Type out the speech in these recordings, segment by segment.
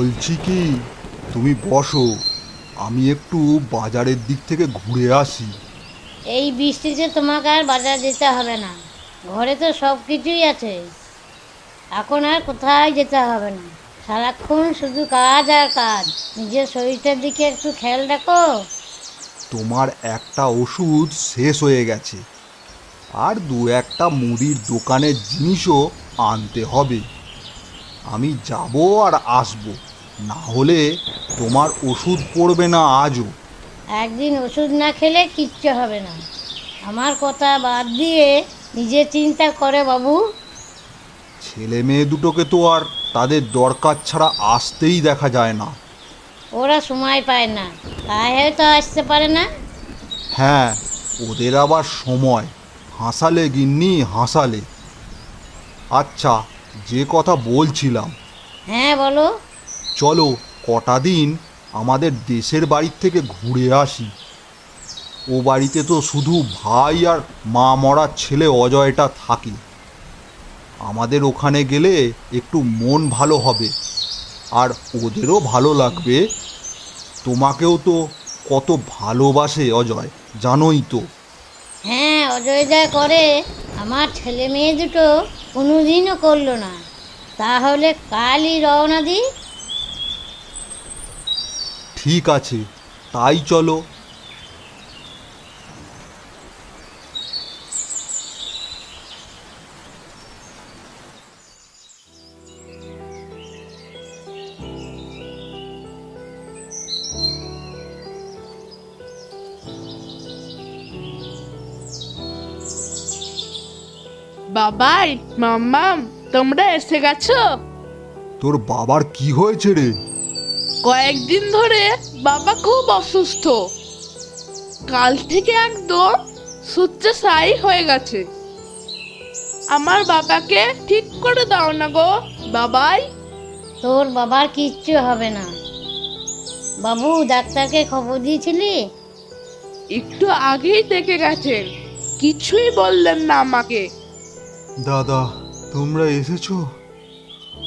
বলছি কি তুমি বসো আমি একটু বাজারের দিক থেকে ঘুরে আসি। এই বৃষ্টিতে তোমাকে আর বাজার যেতে হবে না ঘরে তো সব কিছুই আছে। এখন আর কোথায় যেতে হবে না। সারাক্ষণ শুধু কাজ আর কাজ নিজের শরীরটার দিকে একটু খেয়াল রাখো। তোমার একটা ওষুধ শেষ হয়ে গেছে আর দু একটা মুদির দোকানের জিনিসও আনতে হবে। আমি যাব আর আসব। না হলে তোমার ওষুধ পড়বে না আজও। একদিন ওষুধ না খেলে কিচ্ছু হবে না। আমার কথা বাদ দিয়ে নিজে চিন্তা করে বাবু। ছেলে মেয়ে দুটোকে তো আর তাদের দরকার ছাড়া আসতেই দেখা যায় না। ওরা সময় পায় না। তাই হয়তো আসতে পারে না। হ্যাঁ ওদের আবার সময়। হাসালে গিন্নি হাসালে। আচ্ছা যে কথা বলছিলাম। হ্যাঁ বলো। চলো কটা দিন আমাদের দেশের বাড়ির থেকে ঘুরে আসি। ও বাড়িতে তো শুধু ভাই আর মা মরার ছেলে অজয়টা থাকে। আমাদের ওখানে গেলে একটু মন ভালো হবে। আর ওদেরও ভালো লাগবে। তোমাকেও তো কত ভালোবাসে অজয়, জানোই তো। হ্যাঁ অজয় যা করে, আমার ছেলে মেয়ে দুটো কোনোদিনও করল না। তাহলে কালই রওনা দিই। ঠিক আছে তাই চলো। বাবাই মাম্মাম তোমরা এসে গেছো? তোর বাবার কি হয়েছে রে? কয়েকদিন ধরে বাবা খুব অসুস্থ। কাল থেকে একদম শয্যাশায়ী হয়ে গেছে। আমার বাবাকে ঠিক করে দাও না গো বাবাই। তোর বাবার কিচ্ছু হবে না। বাবু ডাক্তারকে খবর দিয়েছিলি? একটু আগেই দেখে গেছেন কিছুই বললেন না আমাকে। দাদা তোমরা এসেছ?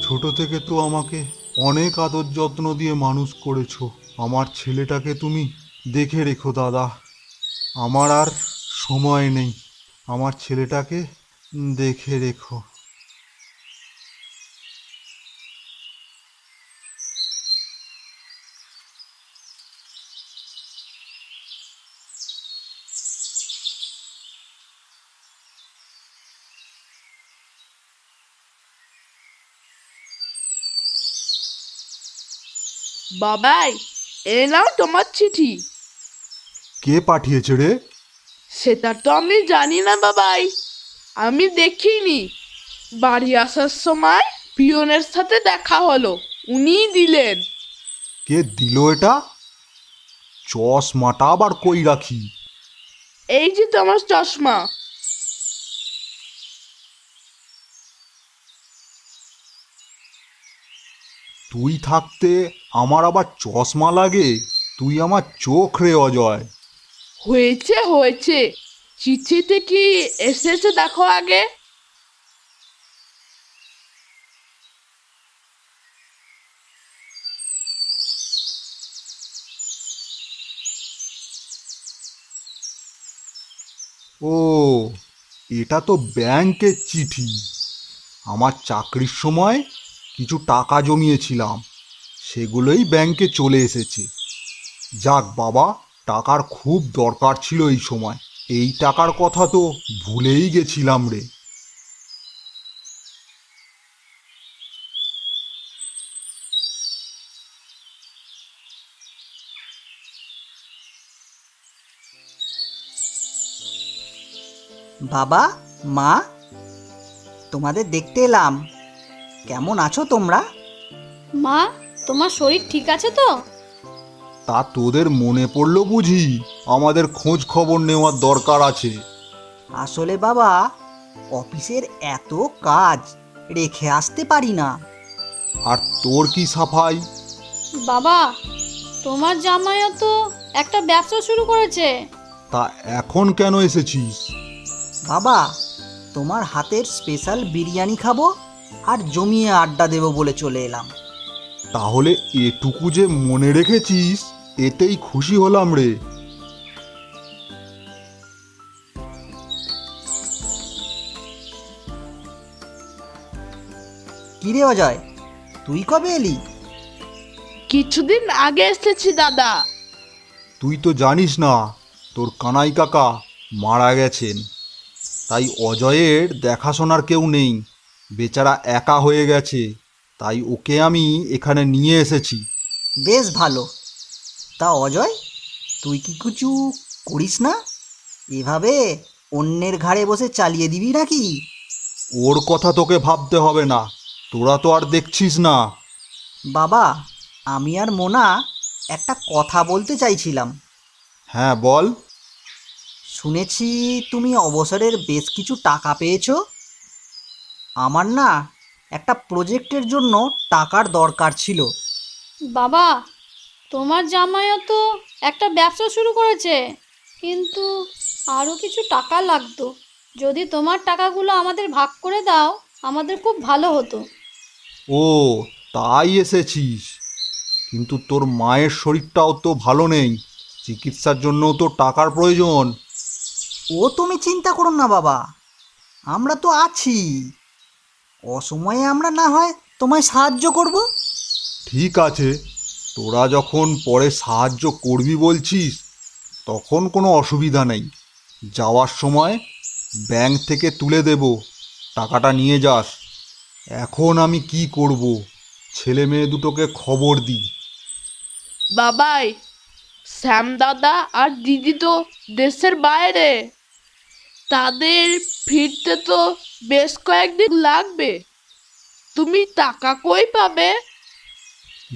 ছোট থেকে তো আমাকে অনেক আদর যত্ন দিয়ে মানুষ করেছ। আমার ছেলেটাকে তুমি দেখে রেখো দাদা। আমার আর সময় নেই। আমার ছেলেটাকে দেখে রেখো। বাবাই এ নাও তোমার চিঠি। কে পাঠিয়েছে রে? সেটা তো আমি জানি না বাবাই। আমি দেখিনি। বাড়ি আসার সময় পিয়নের সাথে দেখা হলো। উনিই দিলেন। কে দিল এটা? চশমাটা আবার কই রাখি? এই যে তোমার চশমা। তুই থাকতে আমার আবার চশমা লাগে? তুই আমার চোখ রে অজয়। হয়েছে হয়েছে। চিঠিতে কি এসেছে দেখো আগে। ও এটা তো ব্যাংকের চিঠি। আমার চাকরির সময় কিছু টাকা জমিয়েছিলাম। সেগুলোই ব্যাংকে চলে এসেছে। যাক বাবা, টাকার খুব দরকার ছিল এই সময়। এই টাকার কথা তো ভুলেই গেছিলাম রে। বাবা, মা, তোমাদের দেখতে এলাম। কেমন আছো তোমরা? মা তোমার শরীর ঠিক আছে তো? তা তোদের মনে পড়ল বুঝি? আমাদের খোঁজ খবর নেওয়ার দরকার আছে। আসলে বাবা অফিসের এত কাজ রেখে আসতে পারি না। আর তোর কি সাফাই? বাবা তোমার জামাইও তো একটা ব্যবসা শুরু করেছে। তা এখন কেন এসেছিস? বাবা তোমার হাতের স্পেশাল বিরিয়ানি খাব? আর জমিয়ে আড্ডা দেবো বলে চলে এলাম। তাহলে এটুকু যে মনে রেখেছিস এতেই খুশি হলাম রে। কিরে অজয় তুই কবে এলি? কিছুদিন আগে এসেছি দাদা। তুই তো জানিস না তোর কানাই কাকা মারা গেছেন। তাই অজয়ের দেখাশোনার কেউ নেই। বেচারা একা হয়ে গেছে তাই ওকে আমি এখানে নিয়ে এসেছি। বেশ ভালো। তা অজয় তুই কি কিছু করিস না? এভাবে অন্যের ঘাড়ে বসে চালিয়ে দিবি নাকি? ওর কথা তোকে ভাবতে হবে না তোরা তো আর দেখছিস না। বাবা আমি আর মোনা একটা কথা বলতে চাইছিলাম। হ্যাঁ বল। শুনেছি তুমি অবসরের বেশ কিছু টাকা পেয়েছ। আমার না একটা প্রজেক্টের জন্য টাকার দরকার ছিল। বাবা তোমার জামাইও তো একটা ব্যবসা শুরু করেছে কিন্তু আরও কিছু টাকা লাগতো। যদি তোমার টাকাগুলো আমাদের ভাগ করে দাও আমাদের খুব ভালো হতো। ও তাই এসেছিস। কিন্তু তোর মায়ের শরীরটাও তো ভালো নেই চিকিৎসার জন্যও তো টাকার প্রয়োজন। ও তুমি চিন্তা করো না বাবা আমরা তো আছি। অসময়ে আমরা না হয় তোমায় সাহায্য করব? ঠিক আছে তোরা যখন পরে সাহায্য করবি বলছিস তখন কোনো অসুবিধা নেই। যাওয়ার সময় ব্যাংক থেকে তুলে দেব টাকাটা নিয়ে যাস। এখন আমি কি করব? ছেলে মেয়ে দুটোকে খবর দিই বাবাই শ্যাম দাদা আর দিদি তো দেশের বাইরে। তাদের ফিরতে তো বেশ কয়েকদিন লাগবে। তুমি টাকা কই পাবে?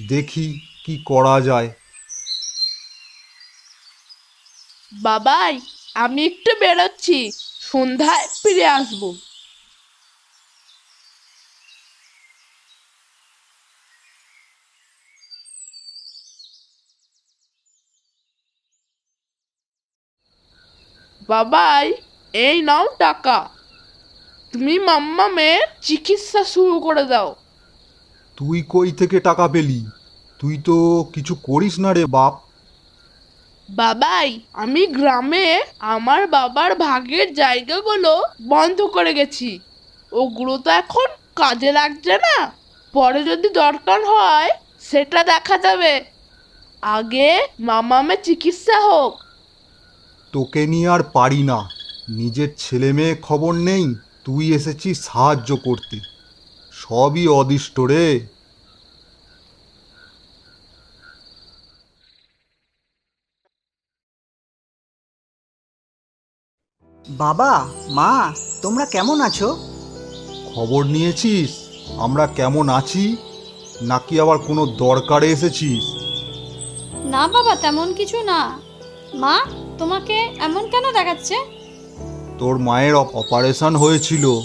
দেখি কি করা যায়। বাবাই আমি একটু বেরোচ্ছি। সন্ধ্যায় ফিরে আসব। বাবাই এই নাও টাকা। তুমি মাম্মামের চিকিৎসা শুরু করে দাও। তুই কই থেকে টাকা পেলি? তুই তো কিছু করিস না রে বাপ। বাবাই আমি গ্রামে আমার বাবার ভাগের জায়গাগুলো বন্ধ করে গেছি। ওগুলো তো এখন কাজে লাগছে না। পরে যদি দরকার হয় সেটা দেখা যাবে। আগে মামামের চিকিৎসা হোক। তোকে নিয়ে আর পারি না। নিজের ছেলে মেয়ে খবর নেই তুই এসেছিস সাহায্য করতে। সবই অদিষ্ট রে। বাবা মা তোমরা কেমন আছো? খবর নিয়েছিস? আমরা কেমন আছি? নাকি আবার কোনো দরকারে এসেছিস? না বাবা তেমন কিছু না। মা তোমাকে এমন কেন দেখাচ্ছে? তোর মায়ের অপ- অপারেশন হয়েছিল।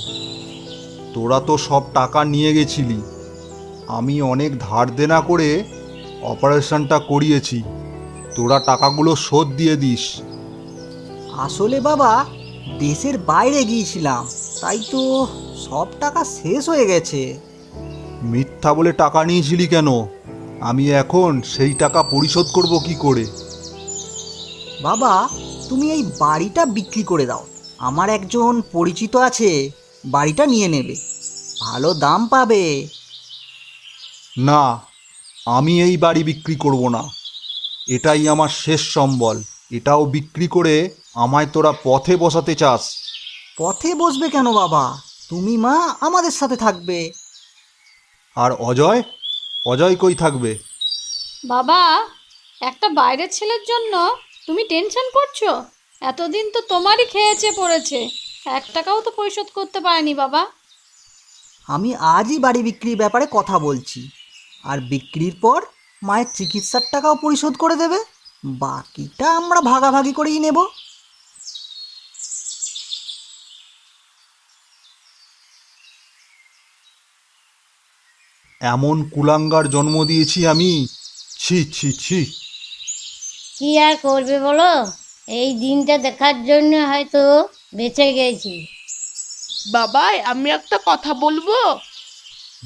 তোরা তো সব টাকা নিয়ে গেছিলি। আমি অনেক ধার দেনা করে অপারেশনটা করিয়েছি। তোরা টাকাগুলো শোধ দিয়ে দিস। আসলে বাবা দেশের বাইরে গিয়েছিলাম। তাই তো সব টাকা শেষ হয়ে গেছে। মিথ্যা বলে টাকা নিয়েছিলি কেন? আমি এখন সেই টাকা পরিশোধ করব কি করে? বাবা তুমি এই বাড়িটা বিক্রি করে দাও। আমার একজন পরিচিত আছে বাড়িটা নিয়ে নেবে। ভালো দাম পাবে। না আমি এই বাড়ি বিক্রি করব না। এটাই আমার শেষ সম্বল। এটাও বিক্রি করে আমায় তোরা পথে বসাতে চাস। পথে বসবে কেন বাবা? তুমি মা আমাদের সাথে থাকবে। আর অজয়? অজয় কই থাকবে? বাবা একটা বাইরের ছেলের জন্য তুমি টেনশন করছ? এতদিন তো তোমারই খেয়েছে পড়েছে। এক টাকাও তো পরিশোধ করতে পারেনি বাবা। আমি আজই বাড়ি বিক্রির ব্যাপারে কথা বলছি। আর বিক্রির পর মায়ের চিকিৎসার টাকাও পরিশোধ করে দেবে। বাকিটা আমরা ভাগাভাগি করেই নেব। এমন কুলাঙ্গার জন্ম দিয়েছি আমি। ছি ছি ছি। কি আর করবে বলো? এই দিনটা দেখার জন্য হয়তো বেঁচে গেছি। বাবাই আমি একটা কথা বলব?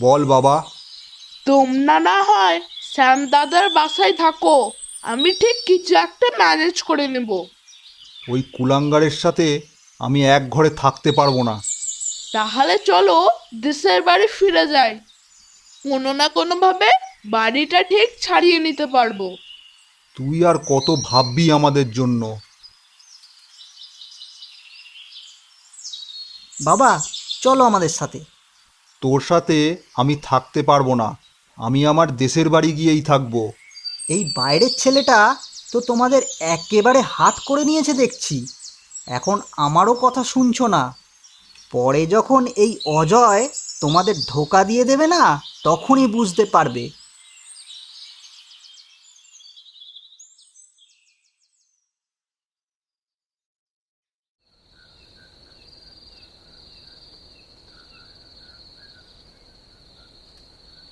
বল বাবা। তোমরা না হয় শ্যাম দাদার বাসায় থাকো আমি ঠিক কিছু একটা ম্যানেজ করে নেব। ওই কুলাঙ্গারের সাথে আমি এক ঘরে থাকতে পারব না। তাহলে চলো দেশের বাড়ি ফিরে যাই। কোনো না কোনোভাবে বাড়িটা ঠিক ছাড়িয়ে নিতে পারব। তুই আর কত ভাববি আমাদের জন্য। বাবা চলো আমাদের সাথে। তোর সাথে আমি থাকতে পারব না। আমি আমার দেশের বাড়ি গিয়েই থাকব। এই বাইরের ছেলেটা তো তোমাদের একেবারে হাত করে নিয়েছে দেখছি। এখন আমারও কথা শুনছো না। পরে যখন এই অজয় তোমাদের ধোকা দিয়ে দেবে না তখনই বুঝতে পারবে।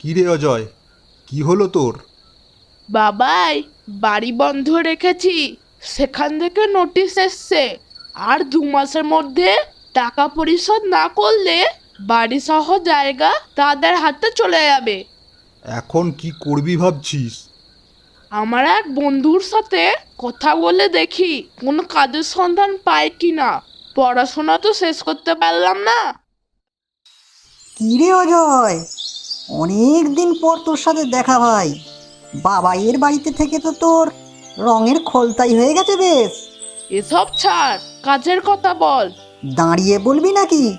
কি রে অজয়? কি হলো তোর? বাবাই বাড়ি বন্ধ রেখেছি। সেখান থেকে নোটিশ এসছে। আর দু মাসের মধ্যে টাকা পরিশোধ না করলে বাড়ি সহ জায়গা তাদের হাতে চলে যাবে। এখন কি করবি ভাবছিস? আমার এক বন্ধুর সাথে কথা বলে দেখি কোনো কাজের সন্ধান পাই কি না পড়াশোনা তো শেষ করতে পারলাম না। কি রে অজয়? অনেক দিন পর তোর সাথে দেখা ভাই। বাবাইয়ের বাড়িতে থেকে তো তোর রঙের খোলতাই হয়ে গেছে বেশ। এসব ছাড় কাজের কথা বল। দাঁড়িয়ে বলবি নাকি?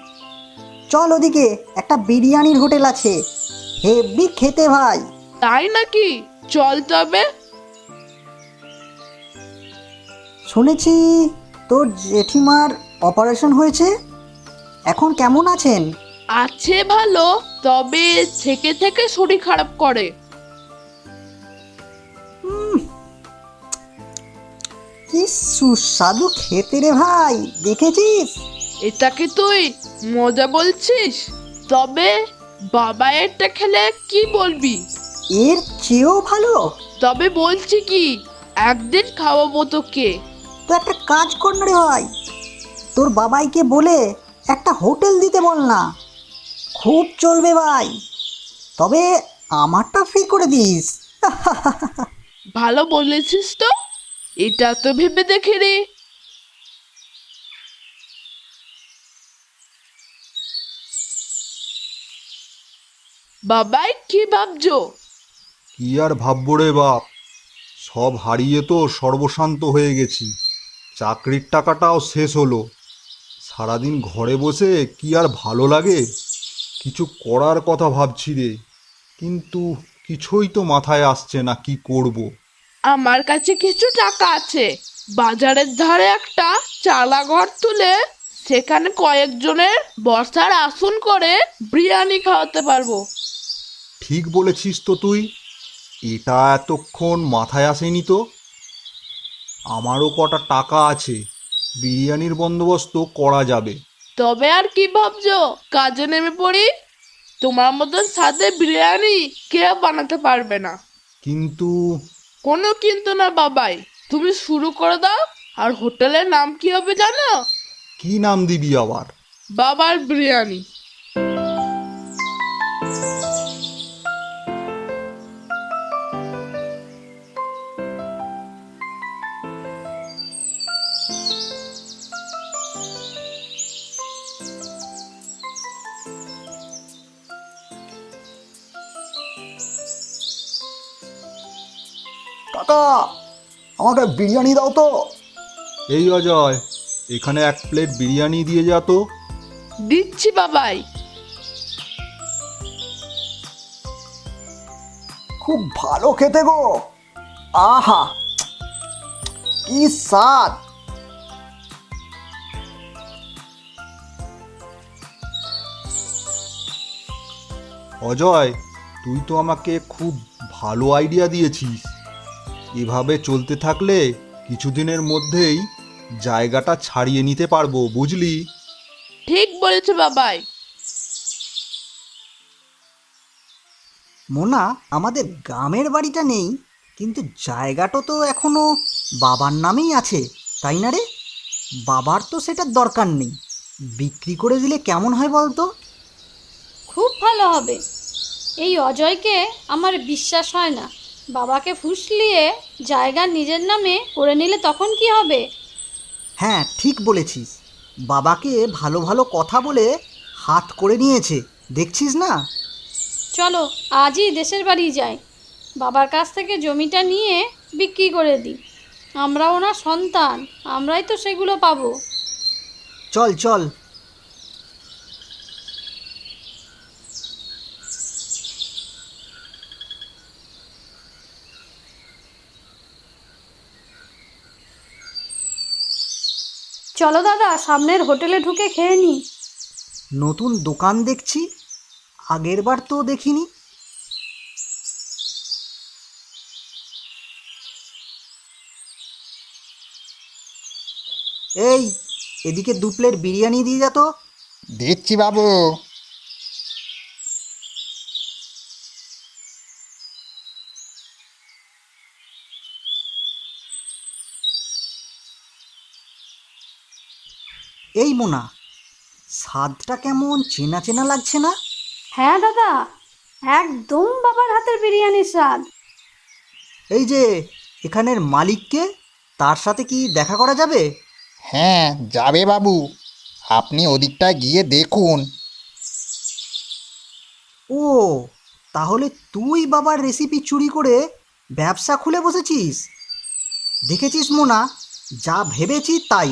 চল ওদিকে একটা বিরিয়ানির হোটেল আছে। হেভি খেতে ভাই। তাই নাকি? চল তবে। শুনেছি তোর জেঠিমার অপারেশন হয়েছে। এখন কেমন আছেন? আছে ভালো। তবে থেকে থেকে শরীর খারাপ করে। কি সুস্বাদু খেতে রে ভাই দেখেছিস? এটাকে তুই মজা বলছিস? তবে বাবা এটা খেলে কি বলবি? এর চেয়েও ভালো। তবে বলছি কি একদিন খাওয়াবো তোকে। তো একটা কাজ কর না রে ভাই। তোর বাবাইকে বলে একটা হোটেল দিতে বল না। খুব চলবে ভাই। তবে আমারটা ফ্রি করে দিস। ভালো বলেছিস তো। এটা তো ভেবে দেখে রে বাবাই কি ভাবছ? কি আর ভাববো রে বাপ? সব হারিয়ে তো সর্বশান্ত হয়ে গেছি। চাকরির টাকাটাও শেষ হলো। সারাদিন ঘরে বসে কি আর ভালো লাগে? কিছু করার কথা ভাবছি রে কিন্তু কিছুই তো মাথায় আসছে না কি করব। আমার কাছে কিছু টাকা আছে। বাজারের ধারে একটা চালা ঘর তুলে সেখানে কয়েকজনের বর্ষার আসন করে বিরিয়ানি খাওয়াতে পারব। ঠিক বলেছিস তো তুই এটা এতক্ষণ মাথায় আসেনি তো? আমারও কটা টাকা আছে বিরিয়ানির বন্দোবস্ত করা যাবে। তবে আর কি ভাবছ? কাজে নেমে পড়ি? তোমার মতন সাথে বিরিয়ানি কেউ বানাতে পারবে না। কিন্তু কোনো কিন্তু না বাবাই। তুমি শুরু করে দাও আর হোটেলের নাম কি হবে জানো? কি নাম দিবি আবার? বাবার বিরিয়ানি। বিরিয়ানি দাও তো। এই অজয় এখানে এক প্লেট বিরিয়ানি দিয়ে যা তো। দিচ্ছি বাবাই। খুব ভালো খেতে গো। আহা কি স্বাদ। অজয় তুই তো আমাকে খুব ভালো আইডিয়া দিয়েছিস। এভাবে চলতে থাকলে কিছুদিনের মধ্যেই জায়গাটা ছাড়িয়ে নিতে পারব বুঝলি? ঠিক বলেছ বাবাই। মোনা আমাদের গ্রামের বাড়িটা নেই কিন্তু জায়গাটা তো এখনও বাবার নামেই আছে তাই না রে? বাবার তো সেটার দরকার নেই বিক্রি করে দিলে কেমন হয় বলতো? খুব ভালো হবে। এই অজয়কে আমার বিশ্বাস হয় না। বাবাকে ফুসলিয়ে জায়গা নিজের নামে করে নিলে তখন কি হবে? হ্যাঁ ঠিক বলেছিস। বাবাকে ভালো ভালো কথা বলে হাত করে নিয়েছে। দেখছিস না? চলো আজই দেশের বাড়ি যাই। বাবার কাছ থেকে জমিটা নিয়ে বিক্রি করে দিই আমরা ওনার সন্তান আমরাই তো সেগুলো পাবো। চল চল চলো দাদা সামনের হোটেলে ঢুকে খেয়ে নি। নতুন দোকান দেখছি আগের বার তো দেখিনি। এই এদিকে দু প্লেট বিরিয়ানি দিয়ে যা তো। দিচ্ছি বাবু। এই মোনা স্বাদটা কেমন চেনা চেনা লাগছে না? হ্যাঁ দাদা একদম বাবার হাতের বিরিয়ানির স্বাদ। এই যে এখানের মালিককে তার সাথে কি দেখা করা যাবে? হ্যাঁ যাবে বাবু। আপনি ওদিকটায় গিয়ে দেখুন। ও তাহলে তুই বাবার রেসিপি চুরি করে ব্যবসা খুলে বসেছিস? দেখেছিস মোনা যা ভেবেছি তাই।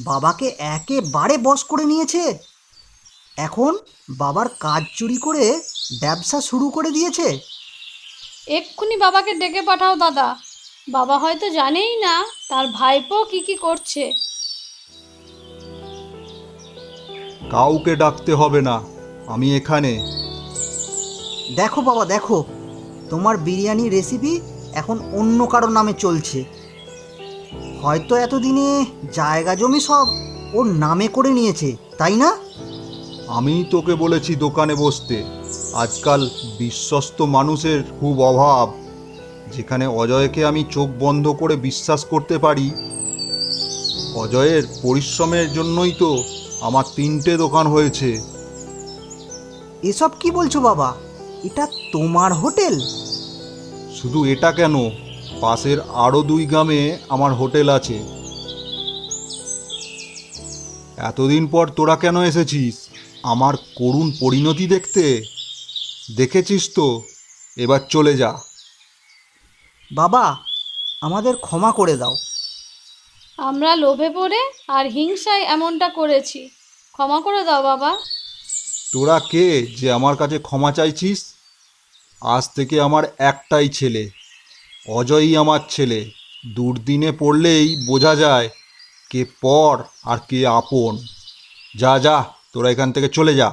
বাবাকে একেবারে বশ করে নিয়েছে। এখন বাবার কাজ চুরি করে ব্যবসা শুরু করে দিয়েছে। এক্ষুনি বাবাকে ডেকে পাঠাও দাদা। বাবা হয়তো জানেই না তার ভাইপো কি কি করছে। কাউকে ডাকতে হবে না আমি এখানে। দেখো বাবা দেখো। তোমার বিরিয়ানি রেসিপি এখন অন্য কারও নামে চলছে। হয়তো এতদিনে জায়গা জমি সব ওর নামে করে নিয়েছে তাই না? আমি তোকে বলেছি দোকানে বসতে। আজকাল বিশ্বস্ত মানুষের খুব অভাব। যেখানে অজয়কে আমি চোখ বন্ধ করে বিশ্বাস করতে পারি অজয়ের পরিশ্রমের জন্যই তো আমার তিনটে দোকান হয়েছে। এসব কি বলছো বাবা? এটা তোমার হোটেল? শুধু এটা কেন? পাশের আরও দুই গ্রামে আমার হোটেল আছে। এতদিন পর তোরা কেন এসেছিস? আমার করুণ পরিণতি দেখতে। দেখেছিস তো? এবার চলে যা। বাবা আমাদের ক্ষমা করে দাও। আমরা লোভে পড়ে আর হিংসায় এমনটা করেছি। ক্ষমা করে দাও বাবা। তোরা কে যে আমার কাছে ক্ষমা চাইছিস? আজ থেকে আমার একটাই ছেলে। অজয়ই আমার ছেলে। দুর্দিনে পড়লেই বোঝা যায় কে পর আর কে আপন। যা যা, তোরা এখান থেকে চলে যা।